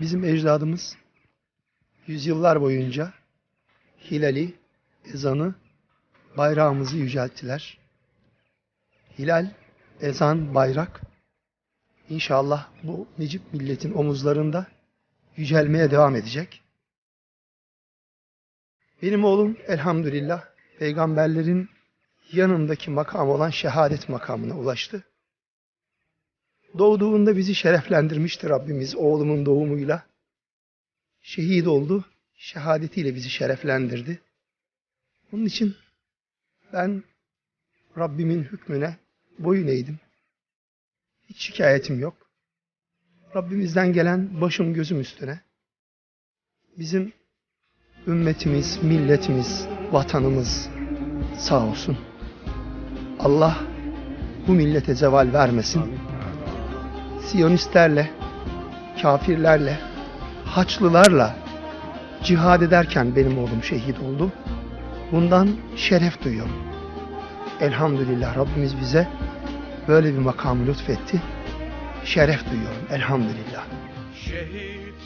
Bizim ecdadımız yüzyıllar boyunca hilali, ezanı, bayrağımızı yücelttiler. Hilal, ezan, bayrak inşallah bu Necip milletin omuzlarında yücelmeye devam edecek. Benim oğlum elhamdülillah peygamberlerin yanındaki makam olan şehadet makamına ulaştı. Doğduğunda bizi şereflendirmişti Rabbimiz oğlumun doğumuyla. Şehit oldu, şehadetiyle bizi şereflendirdi. Onun için ben Rabbimin hükmüne boyun eğdim. Hiç şikayetim yok. Rabbimizden gelen başım gözüm üstüne. Bizim ümmetimiz, milletimiz, vatanımız sağ olsun. Allah bu millete zeval vermesin. Siyonistlerle, kafirlerle, haçlılarla cihad ederken benim oğlum şehit oldu. Bundan şeref duyuyorum. Elhamdülillah Rabbimiz bize böyle bir makamı lütfetti. Şeref duyuyorum elhamdülillah. Şehit